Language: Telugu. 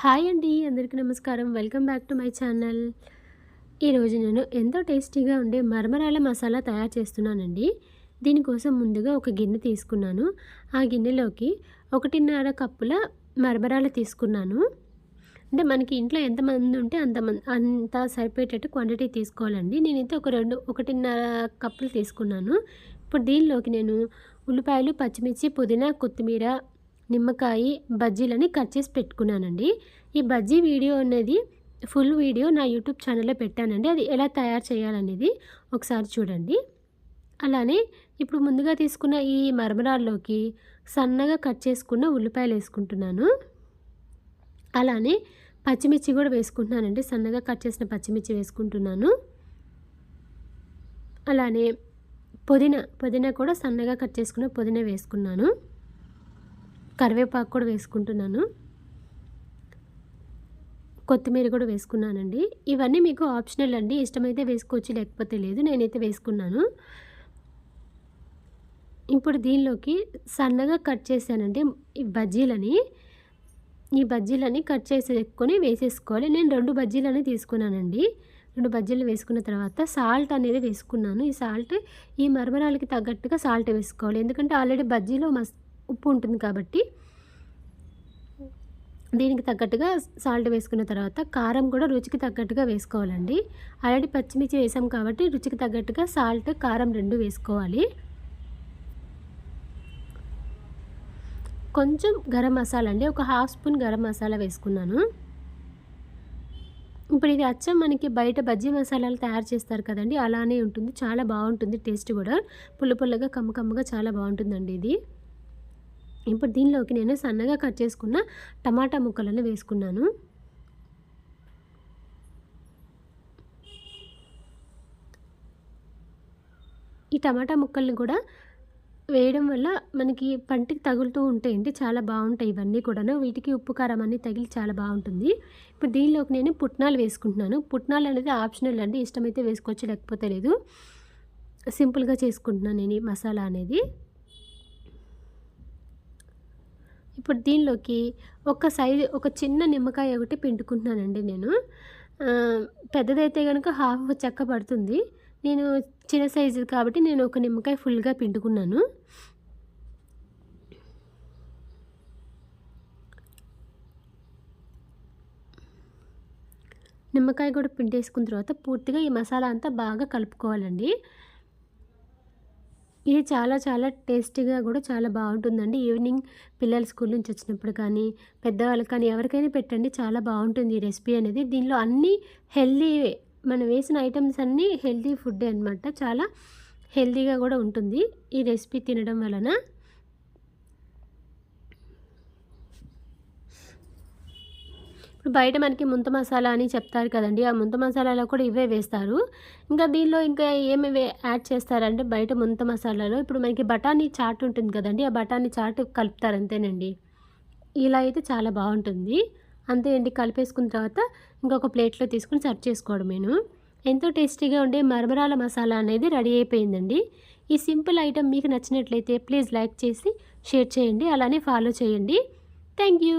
హాయ్ అండి అందరికీ నమస్కారం. Welcome back to my channel. ఈరోజు నేను ఎంతో టేస్టీగా ఉండే మరమరాల మసాలా తయారు చేస్తున్నానండి. దీనికోసం ముందుగా ఒక గిన్నె తీసుకున్నాను. ఆ గిన్నెలోకి ఒకటిన్నర కప్పుల మరమరాలు తీసుకున్నాను. అంటే మనకి ఇంట్లో ఎంతమంది ఉంటే అంతమంది అంత సరిపోయేటట్టు క్వాంటిటీ తీసుకోవాలండి. నేనైతే ఒక రెండు ఒకటిన్నర కప్పులు తీసుకున్నాను. ఇప్పుడు దీనిలోకి నేను ఉల్లిపాయలు పచ్చిమిర్చి పుదీనా కొత్తిమీర నిమ్మకాయ బజ్జీలని కట్ చేసి పెట్టుకున్నానండి. ఈ బజ్జీ వీడియో అనేది ఫుల్ వీడియో నా యూట్యూబ్ ఛానల్లో పెట్టానండి. అది ఎలా తయారు చేయాలనేది ఒకసారి చూడండి. అలానే ఇప్పుడు ముందుగా తీసుకున్న ఈ మరమరాల్లోకి సన్నగా కట్ చేసుకున్న ఉల్లిపాయలు వేసుకుంటున్నాను. అలానే పచ్చిమిర్చి కూడా వేసుకుంటున్నానండి. సన్నగా కట్ చేసిన పచ్చిమిర్చి వేసుకుంటున్నాను. అలానే పుదీనా పుదీనా కూడా సన్నగా కట్ చేసుకున్న పుదీనా వేసుకున్నాను. కరివేపాకు కూడా వేసుకుంటున్నాను. కొత్తిమీర కూడా వేసుకున్నానండి. ఇవన్నీ మీకు ఆప్షనల్ అండి. ఇష్టమైతే వేసుకోవచ్చు లేకపోతే లేదు. నేనైతే వేసుకున్నాను. ఇప్పుడు దీనిలోకి సన్నగా కట్ చేశానండి. ఈ బజ్జీలని ఈ బజ్జీలని కట్ చేసేసుకొని వేసేసుకోవాలి. నేను రెండు బజ్జీలని తీసుకున్నానండి. రెండు బజ్జీలు వేసుకున్న తర్వాత సాల్ట్ అనేది వేసుకున్నాను. ఈ సాల్ట్ ఈ మరమరాలకి తగ్గట్టుగా సాల్ట్ వేసుకోవాలి. ఎందుకంటే ఆల్రెడీ బజ్జీలో మస్ ఉప్పు ఉంటుంది కాబట్టి దీనికి తగ్గట్టుగా సాల్ట్ వేసుకున్న తర్వాత కారం కూడా రుచికి తగ్గట్టుగా వేసుకోవాలండి. ఆల్రెడీ పచ్చిమిర్చి వేసాం కాబట్టి రుచికి తగ్గట్టుగా సాల్ట్ కారం రెండు వేసుకోవాలి. కొంచెం గరం మసాలా అండి ఒక హాఫ్ స్పూన్ గరం మసాలా వేసుకున్నాను. ఇప్పుడు ఇది అచ్చం మనకి బయట బజ్జీ మసాలాలు తయారు చేస్తారు కదండి అలానే ఉంటుంది చాలా బాగుంటుంది టేస్ట్ కూడా. పుల్ల పుల్లగా కమ్మ కమ్మగా చాలా బాగుంటుందండి ఇది. ఇప్పుడు దీనిలోకి నేను సన్నగా కట్ చేసుకున్న టమాటా ముక్కలను వేసుకున్నాను. ఈ టమాటా ముక్కల్ని కూడా వేయడం వల్ల మనకి పంటికి తగులుతూ ఉంటాయండి చాలా బాగుంటాయి ఇవన్నీ కూడాను. వీటికి ఉప్పు కారం అన్నీ తగిలి చాలా బాగుంటుంది. ఇప్పుడు దీనిలోకి నేను పుట్నాలు వేసుకుంటున్నాను. పుట్నాలు అనేది ఆప్షనల్ అండి. ఇష్టమైతే వేసుకోవచ్చు లేకపోతే లేదు. సింపుల్గా చేసుకుంటున్నాను నేను ఈ మసాలా అనేది. ఇప్పుడు దీనిలోకి ఒక సైజు ఒక చిన్న నిమ్మకాయ ఒకటి పిండుకుంటున్నానండి నేను. పెద్దదైతే కనుక హాఫ్ చెక్క పడుతుంది. నేను చిన్న సైజు కాబట్టి నేను ఒక నిమ్మకాయ ఫుల్గా పిండుకున్నాను. నిమ్మకాయ కూడా పిండేసుకున్న తర్వాత పూర్తిగా ఈ మసాలా అంతా బాగా కలుపుకోవాలండి. ఇది చాలా చాలా టేస్టీగా కూడా చాలా బాగుంటుందండి. ఈవినింగ్ పిల్లలు స్కూల్ నుంచి వచ్చినప్పుడు కానీ పెద్దవాళ్ళకి కానీ ఎవరికైనా పెట్టండి. చాలా బాగుంటుంది ఈ రెసిపీ అనేది. దీనిలో అన్నీ హెల్దీ మనం వేసిన ఐటమ్స్ అన్నీ హెల్దీ ఫుడ్ అనమాట చాలా హెల్దీగా కూడా ఉంటుంది ఈ రెసిపీ తినడం వలన. ఇప్పుడు బయట మనకి ముంత మసాలా అని చెప్తారు కదండి. ఆ ముంత మసాలాలో కూడా ఇవే వేస్తారు. ఇంకా దీనిలో ఇంకా ఏమి యాడ్ చేస్తారంటే బయట ముంత మసాలాలో ఇప్పుడు మనకి బఠానీ చాట్ ఉంటుంది కదండి. ఆ బఠానీ చాట్ కలుపుతారు అంతేనండి. ఇలా అయితే చాలా బాగుంటుంది. అంతే అండి. కలిపేసుకున్న తర్వాత ఇంకొక ప్లేట్లో తీసుకుని సర్వ్ చేసుకోవడం నేను ఎంతో టేస్టీగా ఉండే మరమరాల మసాలా అనేది రెడీ అయిపోయిందండి. ఈ సింపుల్ ఐటెం మీకు నచ్చినట్లయితే ప్లీజ్ లైక్ చేసి షేర్ చేయండి. అలానే ఫాలో చేయండి. Thank you.